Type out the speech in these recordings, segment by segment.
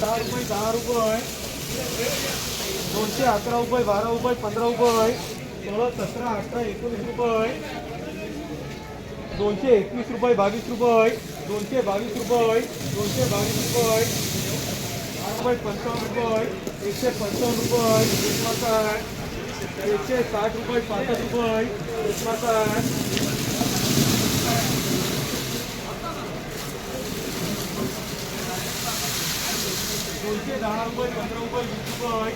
ચાર ઉપાય ચાર ઊભો હોય दोनशे अकरा रुपये बारा रुपये पंधरा रुपये सोळा सतरा अठरा एकोणीस रुपये दोनशे एकवीस रुपये बावीस रुपये दोनशे बावीस रुपये दोनशे बावीस रुपये चार रुपये पंचावन्न रुपये एकशे पंचावन्न रुपये एकशे साठ रुपये पासष्ट रुपये एकशे दोनशे दहा रुपये, पंधरा रुपये, वीस रुपये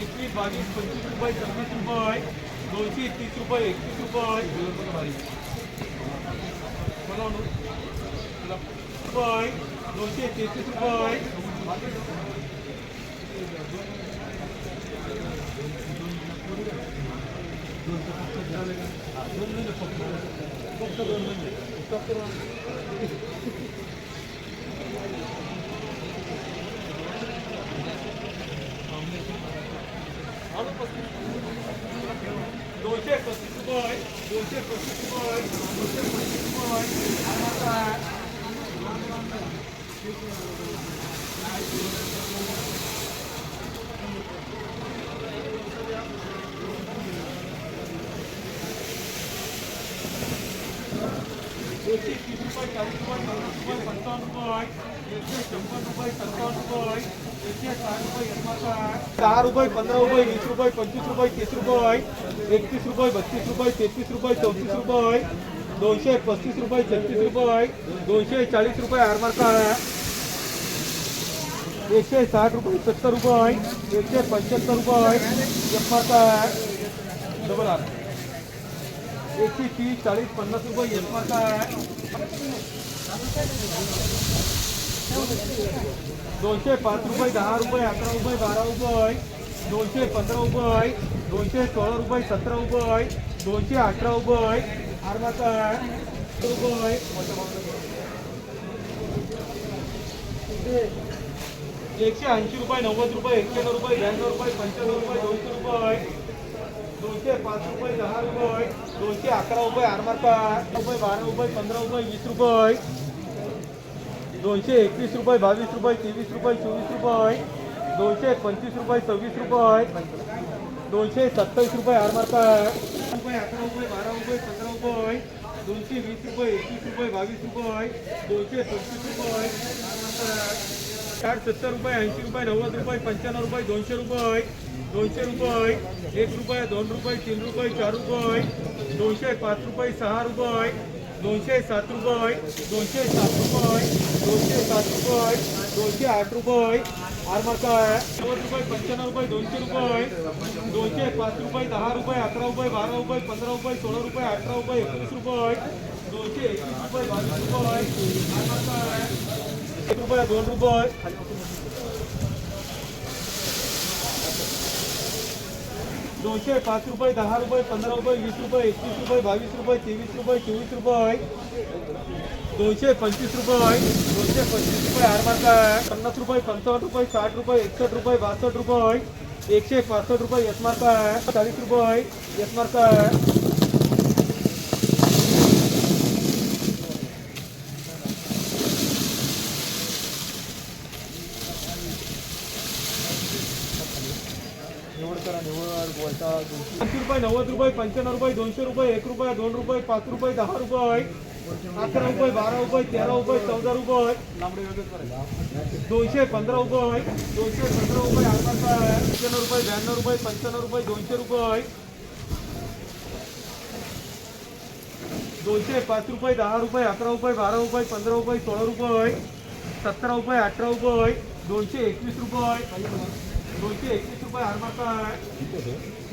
एकवीस, बावीस, पंचवीस रुपये, सव्वीस रुपये दोनशे तीस रुपये रुपये रुपये दोनशे तेहतीस रुपये दोनशे पस्तीस रुपये दोनशे पस्तीस रुपये दोनशे पस्तीस रुपये एकशे तीस रुपये चाळीस रुपये पन्नास रुपये पंचावन्न रुपये એકસો છપ્પન રૂપિયા સત્તાવન રૂપિયા એકસો સાત રૂપિયા ચાર રૂપિયા પંદર રૂપિયા વીસ રૂપિયા પચીસ રૂપિયા ત્રીસ રૂપિયા એકત્રીસ રૂપિયા બત્રીસ રૂપિયા તેત્રીસ રૂપિયા चौतीस રૂપિયા दोनशे पस्तीस रुपये, छत्तीस रुपये दोनशे चाळीस रुपये आरमारचा आहे. एकशे साठ रुपये, सत्तर रुपये एकशे पंच्याहत्तर रुपये एफमारचा आहे. Double R. एकशे तीस, चाळीस, पन्नास रुपये एफमारचा आहे. दोनशे पाच रुपये दहा रुपये अकरा रुपये बारा रुपये दोनशे पंधरा रुपये दोनशे सोळा रुपये सतरा रुपये दोनशे अठरा रुपये आरमाचा रुपये एकशे ऐंशी रुपये नव्वद रुपये एक्क्याण्णव रुपये ब्याण्णव रुपये पंच्याण्णव रुपये दोनशे रुपये दोनशे पाच रुपये दहा रुपये दोनशे अकरा रुपये आरमार्का रुपये बारा रुपये पंधरा रुपये वीस रुपये दोनशे एकवीस रुपये बावीस रुपये तेवीस रुपये चोवीस रुपये दोनशे पंचवीस रुपये सव्वीस रुपये दोनशे सत्तावीस रुपये आरमार्का रुपये अकरा रुपये बारा रुपये पंधरा रुपये दोनशे वीस रुपये एकवीस रुपये बावीस रुपये दोनशे पंचवीस रुपये आरमार्का साठ सत्तर रुपये ऐंशी रुपये नव्वद रुपये पंच्याण्णव रुपये दोनशे रुपये दोनशे रुपये एक रुपये दोन रुपये तीन रुपये चार रुपये दोनशे पाच रुपये सहा रुपये दोनशे सात रुपये, दोनशे सात रुपये, दोनशे सात रुपये, दोनशे आठ रुपये. आरमार्का आहे. नव्वद रुपये, पंच्याण्णव रुपये, दोनशे रुपये. दोनशे पाच रुपये, दहा रुपये, अकरा रुपये, बारा रुपये, पंधरा रुपये, सोळा रुपये, अठरा रुपये, एकोणीस रुपये. दोनशे एकवीस रुपये, बावीस रुपये. आरमार्का आहे. एक रुपये, दोन रुपये. दोनशे पाच रुपये, दहा रुपये, पंधरा रुपये, वीस रुपये एकवीस रुपये, बावीस रुपये, तेवीस रुपये, चोवीस रुपये दोनशे पंचवीस रुपये दोनशे पंचवीस रुपये आरमार्का आहे. पन्नास रुपये, पंचावन्न रुपये, साठ रुपये, एकसष्ट रुपये, बासष्ट रुपये एकशे पासष्ट रुपये यशमार्का आहे. चाळीस रुपये यशमार्का आहे ऐंशी रुपये नव्वद रुपये पंच्याण्णव रुपये दोनशे रुपये एक रुपये दोन रुपये पाच रुपये दहा रुपये अकरा रुपये बारा रुपये तेरा रुपये चौदा रुपये दोनशे पंधरा रुपये दोनशे पंधरा रुपये आरमार्का आहे पंच्याण्णव रुपये ब्याण्णव रुपये पंच्याण्णव रुपये दोनशे रुपये दोनशे पाच रुपये दहा रुपये अकरा रुपये बारा रुपये पंधरा रुपये सोळा रुपये सतरा रुपये अठरा रुपये दोनशे एकवीस रुपये दोनशे एकवीस रुपये आरमार्का आहे